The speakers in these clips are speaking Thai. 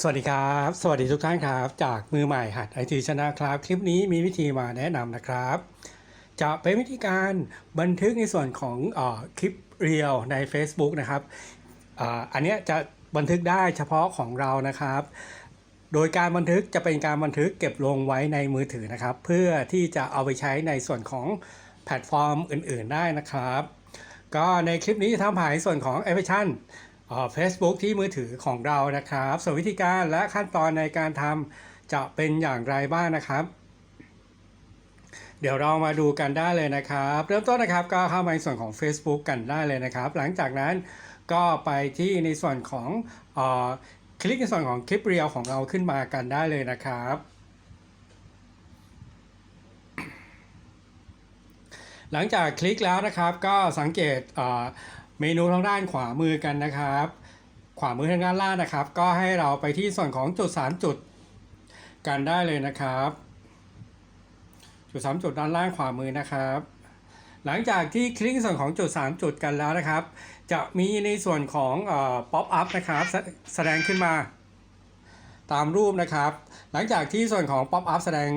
สวัสดีครับ สวัสดีทุกท่านครับ จากมือใหม่หัดไอทีชนะครับ คลิปนี้มีวิธีมาแนะนำนะครับ จะเป็นวิธีการบันทึกในส่วนของอคลิปเรียวใน Facebook นะครับออันนี้จะบันทึกได้เฉพาะของเรานะครับ โดยการบันทึกจะเป็นการบันทึกเก็บลงไว้ในมือถือนะครับ เพื่อที่จะเอาไปใช้ในส่วนของแพลตฟอร์มอื่น ๆ ได้นะครับ ก็ในคลิปนี้จะทำผ่านส่วนของแอปพลิเคชัน เฟซบุ๊กที่มือถือของเรานะครับ ส่วนวิธีการและขั้นตอนในการทำจะเป็นอย่างไรบ้างนะครับ เดี๋ยวเรามาดูกันได้เลยนะครับ เริ่มต้นนะครับก็เข้ามาในส่วนของ Facebook กันได้เลยนะครับ หลังจากนั้นก็ไปที่ในส่วนของออคลิกในส่วนของคลิปเรียวของเราขึ้นมากันได้เลยนะครับหลังจากคลิกแล้วนะครับก็สังเกต เมนูทางด้านขวามือกันนะครับ ขวามือทางด้านล่างนะครับ ก็ให้เราไปที่ส่วนของจุด 3 จุดกันได้เลยนะครับ จุด 3 จุดด้านล่างขวามือนะครับ หลังจากที่คลิกส่วนของจุด 3 จุดกันแล้วนะครับ จะมีในส่วนของป๊อปอัพนะครับแสแสดงขึ้นมา ตามรูปนะครับ หลังจากที่ส่วนของ Pop Up แสดง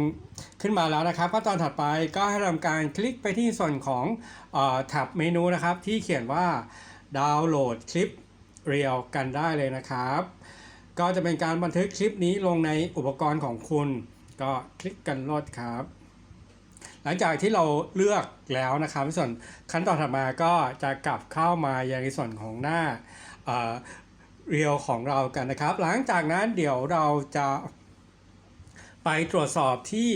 ขึ้นมาแล้วนะครับขั้นตอนถัดไปก็ให้ทำการคลิกไปที่ส่วนของแท็บเมนูนะครับ ที่เขียนว่าดาวน์โหลดคลิปเรียวกันได้เลยนะครับ ก็จะเป็นการบันทึกคลิปนี้ลงในอุปกรณ์ของคุณ ก็คลิกกันลดครับ หลังจากที่เราเลือกแล้วนะครับส่วนขั้นตอนถัดมาก็จะกลับเข้ามายังในส่วนของหน้าเรียวของเรากันนะครับ หลังจากนั้นเดี๋ยวเราจะไปตรวจสอบที่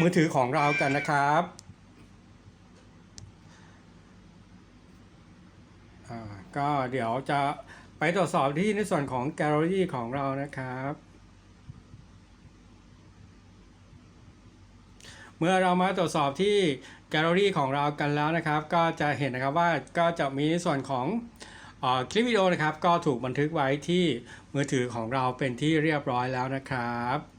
มือถือของเรากันนะครับก็เดี๋ยวจะไปตรวจสอบที่ในส่วนของแกลเลอรี่ของเรานะครับ เมื่อเรามาตรวจสอบที่แกลเลอรี่ของเรากันแล้วนะครับ ก็จะเห็นนะครับว่าก็จะมีในส่วนของอคลิปวิดีโอนะครับ ก็ถูกบันทึกไว้ที่มือถือของเราเป็นที่เรียบร้อยแล้วนะครับ